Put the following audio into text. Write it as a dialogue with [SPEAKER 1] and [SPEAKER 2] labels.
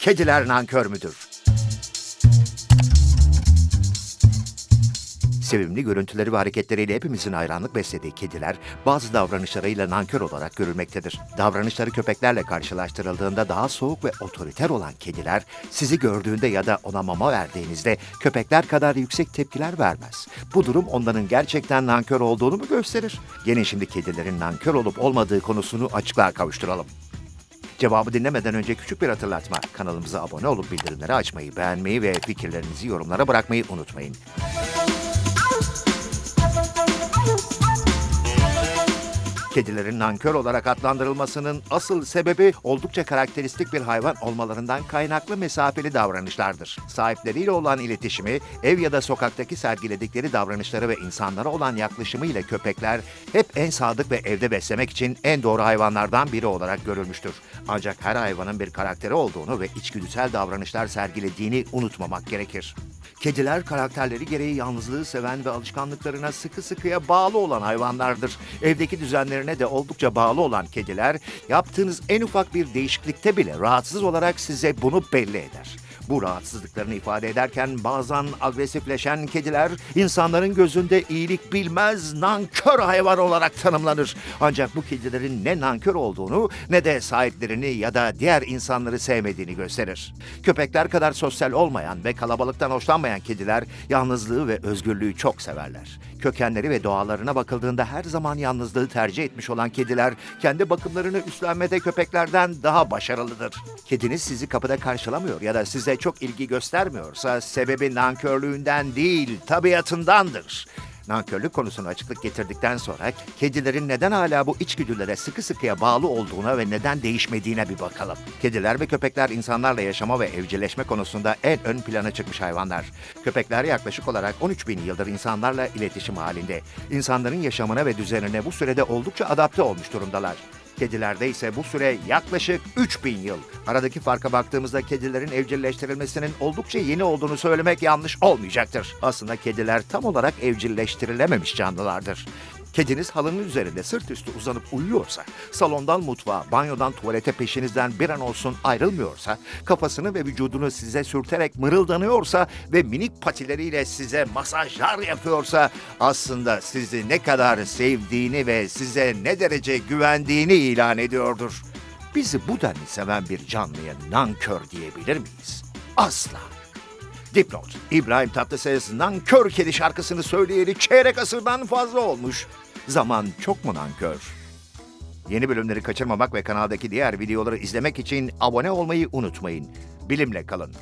[SPEAKER 1] Kediler nankör müdür? Sevimli görüntüleri ve hareketleriyle hepimizin hayranlık beslediği kediler bazı davranışlarıyla nankör olarak görülmektedir. Davranışları köpeklerle karşılaştırıldığında daha soğuk ve otoriter olan kediler sizi gördüğünde ya da ona mama verdiğinizde köpekler kadar yüksek tepkiler vermez. Bu durum onların gerçekten nankör olduğunu mu gösterir? Gelin şimdi kedilerin nankör olup olmadığı konusunu açıklığa kavuşturalım. Cevabı dinlemeden önce küçük bir hatırlatma. Kanalımıza abone olup bildirimleri açmayı, beğenmeyi ve fikirlerinizi yorumlara bırakmayı unutmayın. Kedilerin nankör olarak adlandırılmasının asıl sebebi oldukça karakteristik bir hayvan olmalarından kaynaklı mesafeli davranışlardır. Sahipleriyle olan iletişimi, ev ya da sokaktaki sergiledikleri davranışları ve insanlara olan yaklaşımı ile köpekler hep en sadık ve evde beslemek için en doğru hayvanlardan biri olarak görülmüştür. Ancak her hayvanın bir karakteri olduğunu ve içgüdüsel davranışlar sergilediğini unutmamak gerekir. Kediler karakterleri gereği yalnızlığı seven ve alışkanlıklarına sıkı sıkıya bağlı olan hayvanlardır. Evdeki düzenlerine de oldukça bağlı olan kediler yaptığınız en ufak bir değişiklikte bile rahatsız olarak size bunu belli eder. Bu rahatsızlıklarını ifade ederken bazen agresifleşen kediler insanların gözünde iyilik bilmez nankör hayvan olarak tanımlanır. Ancak bu kedilerin ne nankör olduğunu ne de sahiplerini ya da diğer insanları sevmediğini gösterir. Köpekler kadar sosyal olmayan ve kalabalıktan hoşlanmayan kediler yalnızlığı ve özgürlüğü çok severler. Kökenleri ve doğalarına bakıldığında her zaman yalnızlığı tercih etmiş olan kediler kendi bakımlarını üstlenmede köpeklerden daha başarılıdır. Kediniz sizi kapıda karşılamıyor ya da size çok ilgi göstermiyorsa sebebi nankörlüğünden değil tabiatındandır. Nankörlük konusuna açıklık getirdikten sonra kedilerin neden hala bu içgüdülere sıkı sıkıya bağlı olduğuna ve neden değişmediğine bir bakalım. Kediler ve köpekler insanlarla yaşama ve evcilleşme konusunda en ön plana çıkmış hayvanlar. Köpekler yaklaşık olarak 13 bin yıldır insanlarla iletişim halinde. İnsanların yaşamına ve düzenine bu sürede oldukça adapte olmuş durumdalar. Kedilerde ise bu süre yaklaşık 3000 yıl. Aradaki farka baktığımızda kedilerin evcilleştirilmesinin oldukça yeni olduğunu söylemek yanlış olmayacaktır. Aslında kediler tam olarak evcilleştirilememiş canlılardır. Kediniz halının üzerinde sırt üstü uzanıp uyuyorsa, salondan mutfağa, banyodan tuvalete peşinizden bir an olsun ayrılmıyorsa, kafasını ve vücudunu size sürterek mırıldanıyorsa ve minik patileriyle size masajlar yapıyorsa aslında sizi ne kadar sevdiğini ve size ne derece güvendiğini ilan ediyordur. Bizi bu denli seven bir canlıya nankör diyebilir miyiz? Asla. Dipnot, İbrahim Tatlıses nankör kedi şarkısını söyleyeli çeyrek asırdan fazla olmuş. Zaman çok mu nankör? Yeni bölümleri kaçırmamak ve kanaldaki diğer videoları izlemek için abone olmayı unutmayın. Bilimle kalın.